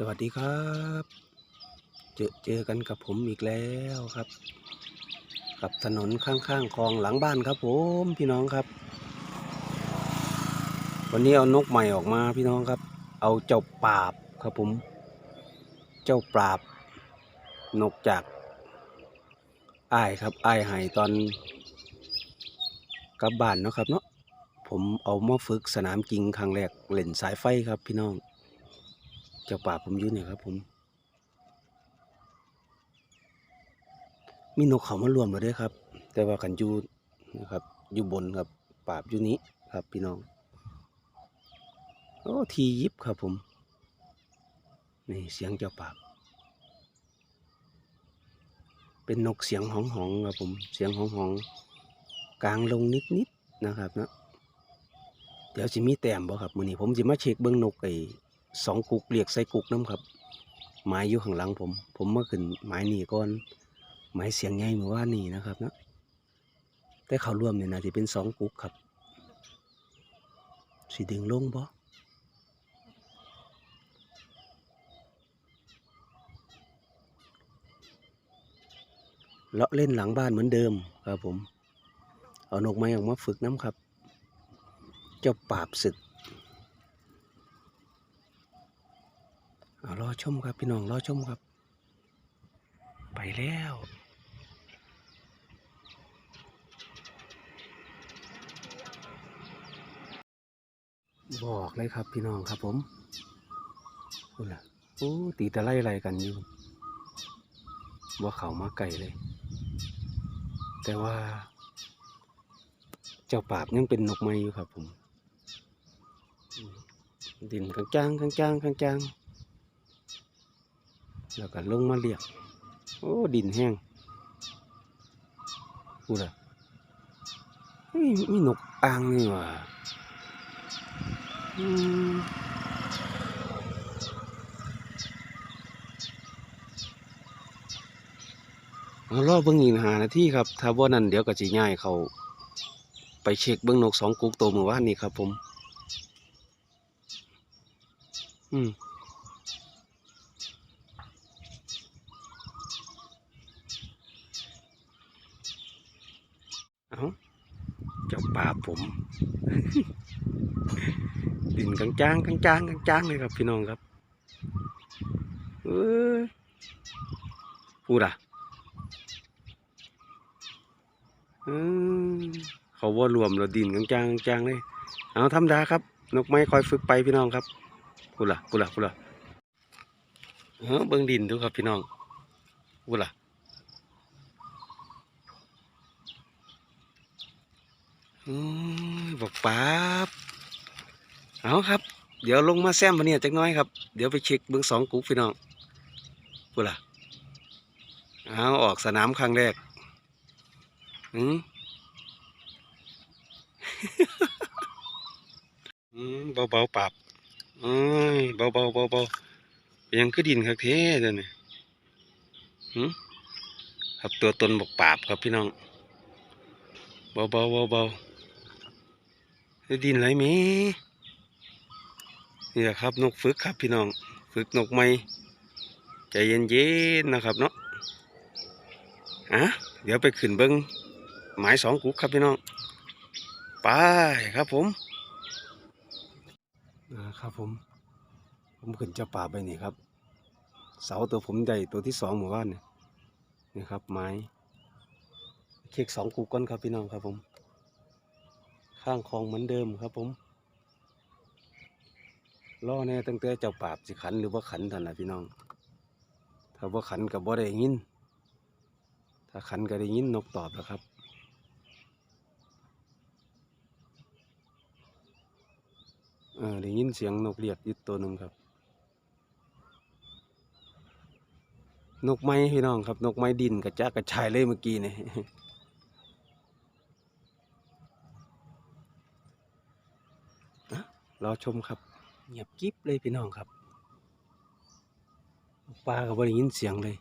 สวัสดีครับ เจอเจอกันกับผมอีกแล้วครับ กับถนนข้างๆคลองหลังบ้านครับผมพี่น้องครับ วันนี้เอานกใหม่ออกมาพี่น้องครับ เอาเจ้าปราบครับผม เจ้าปราบ นกจากอ้ายครับอ้ายหายตอนกลับบ้านเนาะครับเนาะผมเอามาฝึกสนามจริงครั้งแรกเล่นสายไฟครับพี่น้อง เจ้าป่าผมยู่เนี่ยครับ ผม มีนกเขามารวมมาด้วยครับ แต่ว่ากันอยู่นะครับอยู่บนครับป่าอยู่นี้ครับ พี่น้องโอ้ทียิบครับผมนี่เสียงเจ้าป่าเป็นนกเสียงหองหองครับผมเสียงหองหองกลางลงนิดนิดๆนะครับเนาะเดี๋ยวจะมีแต้มบ่ครับมือนี้ผมจะมาเช็คเบิ้งนกไอ สองกุกเรียกใส่กุกน้ำครับไม้อยู่ข้างหลังผม ผมเมาขึ้นไม้นี่ก่อนไม้เสียงใหญ่เมื่อวานนี้นะครับนะแต่เขาร่วมเนี่ยนะที่เป็นสองกุกครับสีดึงลงบ่เลาะเล่นหลังบ้านเหมือนเดิมครับผม เอานกไม้ออกมาฝึกน้ำครับ เจ้าปราบศึก เอา รอชมครับ พี่น้องรอชมครับ ไปแล้วบอกเลยครับพี่น้องครับผมนู่นล่ะโอ้ตีตะไล่อะไรกันอยู่ว่าเขามาไก่เลย แต่ว่า เจ้าปาบยังเป็นนกไม้อยู่ครับผม ดินกลางจางกลางจางกลางจาง แล้วก็ลงมาเรียกโอ้ดินแห้งกูละเฮ้ยมีนกอ่างนี่หว่าอืมเอารอบเบิ่งอีกหานาทีครับ ถ้าบ่นั้นเดี๋ยวก็สิย้ายเขาไปเช็คเบิ่งนกสองกุกตัวเมื่อวานนี้ครับผม อืม เอา เจ้าป่าผมดินกลางจางกลางจางกลางจางเลยครับ พี่น้องครับเอ้ยพูดอะเขาว่ารวมเราดินกลางจางกลางจางเลยเอาธรรมดาครับ นกไม้คอยฝึกไปพี่น้องครับพูดล่ะพูดล่ะพูดล่ะเออเบิ้งดินดูครับพี่น้องพูดล่ะ โอ้ย บอกป๊าบเอาครับ เดี๋ยวลงมาแซมมาเนี่ยจักน้อยครับ เดี๋ยวไปเช็คเบื้องสองกุ๊กพี่น้องพูดล่ะเอาออกสนามครั้งแรกอืมเบาเบาๆปรับเอ้ยเบาเบาเบาเบายังคือดินคักเท่เดี๋ยวนี้หืมครับตัวตนบอกปราบครับพี่น้อง เบาเบาเบาเบาๆ ได้ดินไหลไหมนี่แหละครับนกฝึกครับพี่น้อง ฝึกนกใหม่ใจเย็นๆนนะครับเนาะอะเดี๋ยวไปขึ้นเบิ้งหมายสองกุกครับพี่น้อง ไปครับผมนะครับผม ผมขึ้นจ้าป่าไปนี่ครับ เสาตัวผมใหญ่ตัวที่สองหมู่บ้านเนี่ยนี่ครับไม้เช็คสองกุกก่อนครับพี่น้องครับผม ข้างคลองเหมือนเดิมครับผมล่อแน่ตั้งแต่เจ้าปราบสิขันหรือว่าขันท่านนะพี่น้อง ถ้าว่าขันกับบ่ได้ยิน ถ้าขันก็ได้ยินนกตอบแล้วครับ เออได้ยินเสียงนกเรียกยึดตัวหนึ่งครับ นกไม้พี่น้องครับ นกไม้ดินกระจ้ากระชายเลยเมื่อกี้เนี่ย รอชมครับ เงียบกริบเลยพี่น้องครับปลาก็บ่ได้ยินเสียงเลย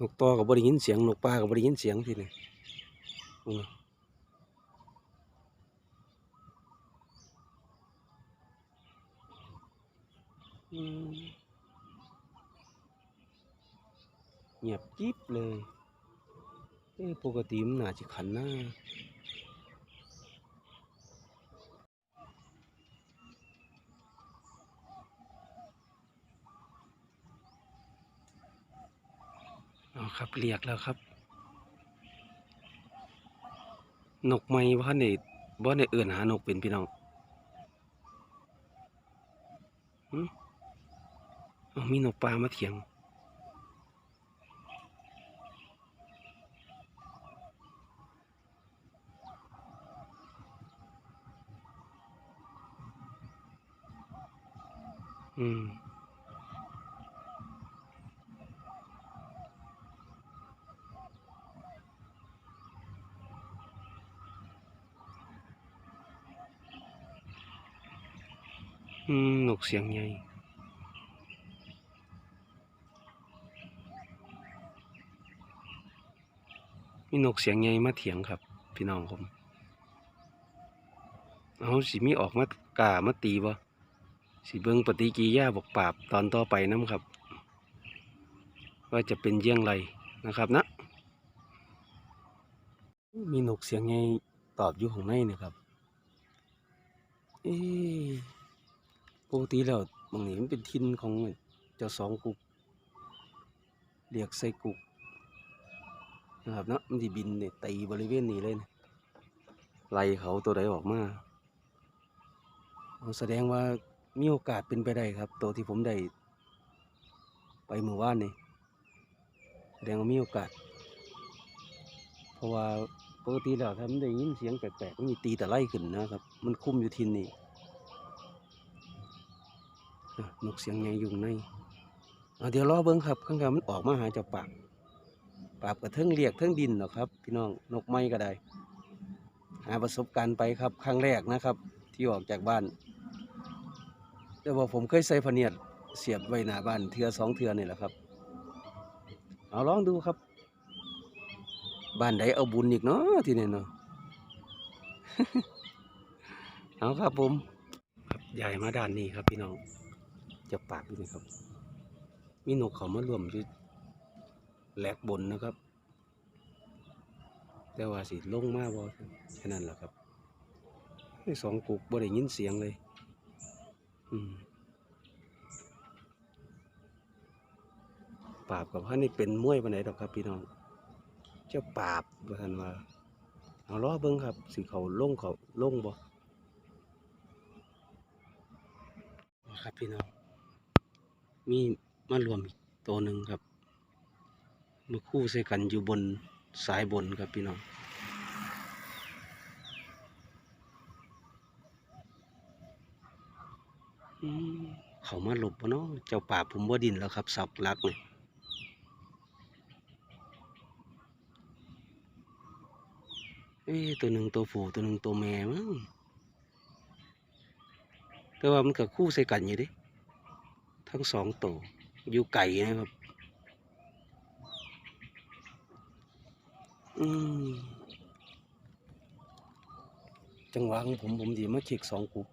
นกตัวก็บ่ได้ยินเสียงนกปลากับบริยินเสียงทีนี่ อืมอืม เงียบกิ๊บเลยเปกติมันน่าจะขันหน้าเอาครับเรียกแล้วครับ นกไม้บ่ในบ่ในเอื่นหานกเป็นพี่น้องเอามีนกปลามาเถียง อืมอืมนกเสียงใหญ่มีนกเสียงใหญ่มาเถียงครับ พี่น้องผม เอาสิมีออกมากามาตีบ่ สิเบิ่งปฏิกิริยาบอกปราบตอนต่อไปน้ำครับ ว่าจะเป็นเยี่ยงไรนะครับนะ มีนกเสียงใหญ่ตอบอยู่ข้างในนี่ครับเอปกติแล้วบางนี้มันเป็นทินของเจ้าสองกุกเรียกใส่กุกนะครับนะมันสิบินเนี่ยตีบริเวณนี้เลยนะไล่เขาตัวใดออกมาแสดงว่า มีโอกาสเป็นไปได้ครับ ตัวที่ผมได้ ไปเมื่อวานนี่แสดงว่ามีโอกาส เพราะว่าปกติแล้วถ้ามันได้ยินเสียงแปลกๆมันมีตีแต่ไล่ขึ้นนะครับ มันคุ้มอยู่ทินนี่นกเสียงใหญ่อยู่ข้างในเเดี๋ยวรอเบิ้งครับ ข้างๆมันออกมาหาเจ้าปากปากกระเทิงเรียกเทิงดินหรอกครับ พี่น้องนกไม้ก็ได้ หาประสบการณ์ไปครับ ครั้งแรกนะครับ ที่ออกจากบ้าน แต่ว่าผมเคยใส่พเนียดเสียบไว้หน้าบ้านเทือสองเทือนี่แหละครับ เอาลองดูครับ บ้านใดเอาบุญอีกเนาะที่นี่เนาะเอาครับผมครับใหญ่มาด้านนี้ครับพี่น้องจะปากนี่ครับ มีนกเขามารวมอยู่แหลกบนนะครับ แต่ว่าสิลงมาบ่แค่นั้นแหละครับสองกุกบ่ได้ยินเสียงเลย ปราบกับพันนี่เป็นมวยปานไหนดอกครับพี่น้อง เจ้าปราบว่าท่านว่าเอาล้อเบิ้งครับสิเขาลงเขาลงบ่ครับพี่น้อง มีมารวมอีกตัวหนึ่งครับมาคู่ใส่กันอยู่บนสายบนครับพี่น้อง อืม เขามาหลบปะเนาะเจ้าป่าผมว่าดินแล้วครับสับลักเลยเอ้ตัวหนึ่งตัวผู้ตัวหนึ่งตัวแม่มั้งแต่ว่ามันก็คู่ใส่กันอยู่ดิทั้งสองตัวอยู่ไก่นะครับ อืมจังหวะของผมผมดีมาเช็คสองกุก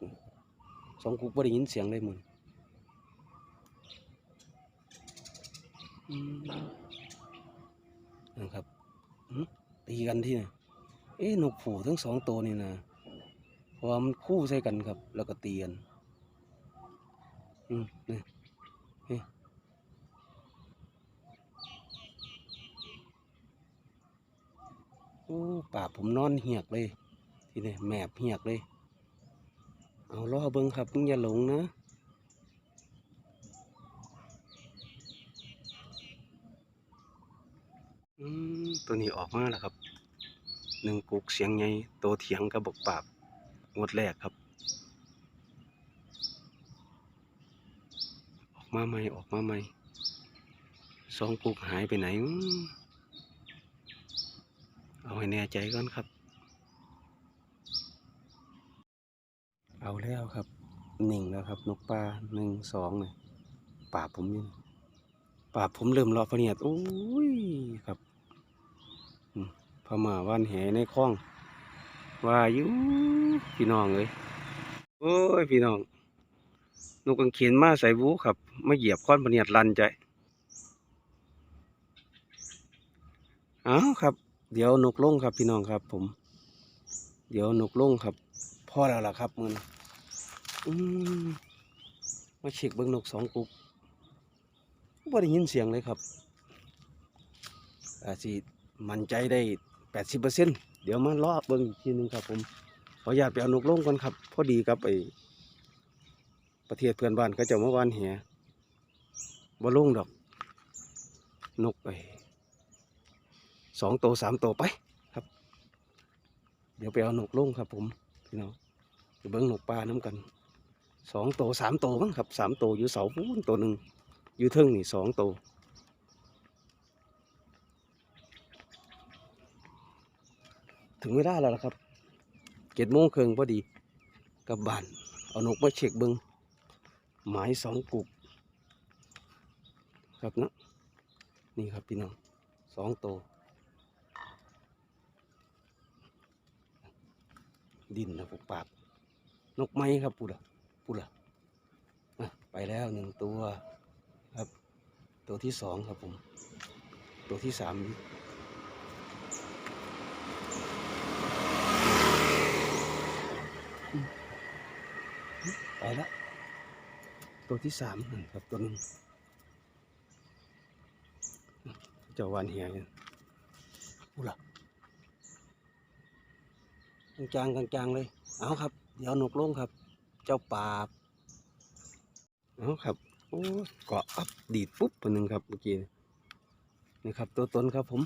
สองกุกไม่ได้ยินเสียงเลยมึงนะครับตีกันที่ไหนเอ๊ะนกผูทั้งสองตัวนี่นะเพราะมันคู่ใส่กันครับ แล้วก็ตีกันอืมนี่เฮ้ยโอ้ป่าผมนอนเหียกเลย ทีนี้แมบเหียกเลย เอาล้อเบิ้งครับมึงอย่าหลงนะอืมตัวนี้ออกมาแล้วครับหนึ่งกุกเสียงไงโตเถียงกับบกปราบงวดแรกครับ ออกมาใหม่ออกมาใหม่สองกุกหายไปไหนอื้อเอาให้แน่ใจก่อนครับ เอาแล้วครับหนึ่งแล้วครับ นกปลาหนึ่งสองเนี่ยป่าบผมยังป่าบผมเริ่มรอพเนียดโอ้ยครับพม่าว่านแหในคลองว่าอยู่พี่น้องเลยโอ้ยพี่น้องนกกังเขนมาใส่บูครับมาเหยียบค้อนพเนียดลันใจเอาครับ เดี๋ยวนกลงครับพี่น้องครับ ผม เดี๋ยวนกลงครับพอแล้วล่ะครับมือน มาเช็คเบิ้งนกสองกุกบ่ได้ยินเสียงเลยครับอาจสิมั่นใจได้แปดสิบเปอร์เซ็นต์เดี๋ยวมารอเบิ้งอีกทีหนึงครับผม ขออนุญาตไปเอานกลงก่อนครับ พอดีกับไอประเทศเพื่อนบ้านเขาเจะมาวานแหบ่ลงดอก นกไอสองโตวสามโตวไปครับ เดี๋ยวไปเอานกลงครับผมพี่น้องเบิ้งนกปลาน้ำกัน สองโตวสามโตวมั้งครับสามโตวอยู่เสาปูนตัวหนึ่งอยู่เทิงนี่สองโตวถึงเวลาแล้วละครับเจ็ดโมงครึ่งพอดีกับบานเอานกมาเช็คเบิงหมายสองกุกครับนะนี่ครับพี่น้องสองโตวดินนะปกปาก นกไม้ครับปูละ ปูละอะไปแล้วหนึ่งตัวครับ ตัวที่สองครับผม ตัวที่สามไปแล้วตัวที่สามครับตัวนึงเจ้าวานเหียกันอู้ล่ะกลางๆกลางๆเลย เอาครับ เดี๋ยวนกลงครับ จ้าป่าบเอาครับโอ้เกาะอับดีดปุ๊บตัวหนึ่งครับเมื่อกี้นี่ครับ ตัวตนครับผม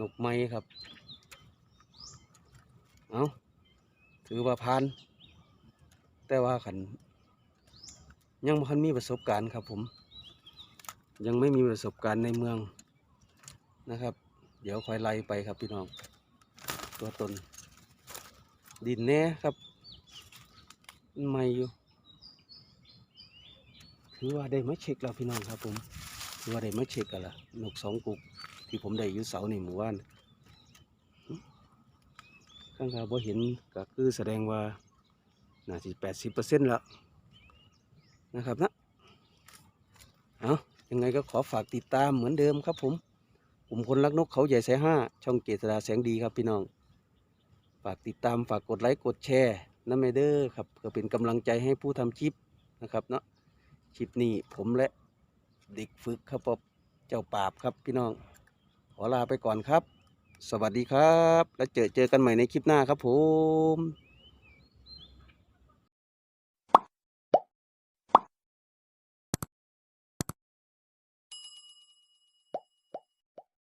นกไม้ครับ เอาถือว่าผ่าน แต่ว่าขัน ยังไม่ทันมีประสบการณ์ครับผม ยังไม่มีประสบการณ์ในเมืองนะครับ เดี๋ยวคอยไล่ไปครับพี่น้อง ตัวตน ดินแน่ครับมันใหม่อยู่ถือว่าได้มาเช็คแล้วพี่น้องครับผมถือว่าได้มาเช็คกันละนกสองกุกที่ผมได้อยู่เสาในหมู่บ้านข้างคาบ่เห็นก็คือแสดงว่าน่าสิแปดสิบเปอร์เซ็นต์แล้วนะครับนะเอายังไงก็ขอฝากติดตามเหมือนเดิมครับผมผมคนรักนกเขาใหญ่สายห้าช่องเกษดาแสงดีครับพี่น้อง ฝากติดตามฝากกดไลค์กดแชร์นะเมเดอร์ครับเพื่อเป็นกำลังใจให้ผู้ทำคลิปนะครับเนาะคลิปนี้ผมและเด็กฝึกครับเจ้าปราบครับพี่น้อง ขอลาไปก่อนครับ สวัสดีครับ แล้วเจอเจอกันใหม่ในคลิปหน้าครับผม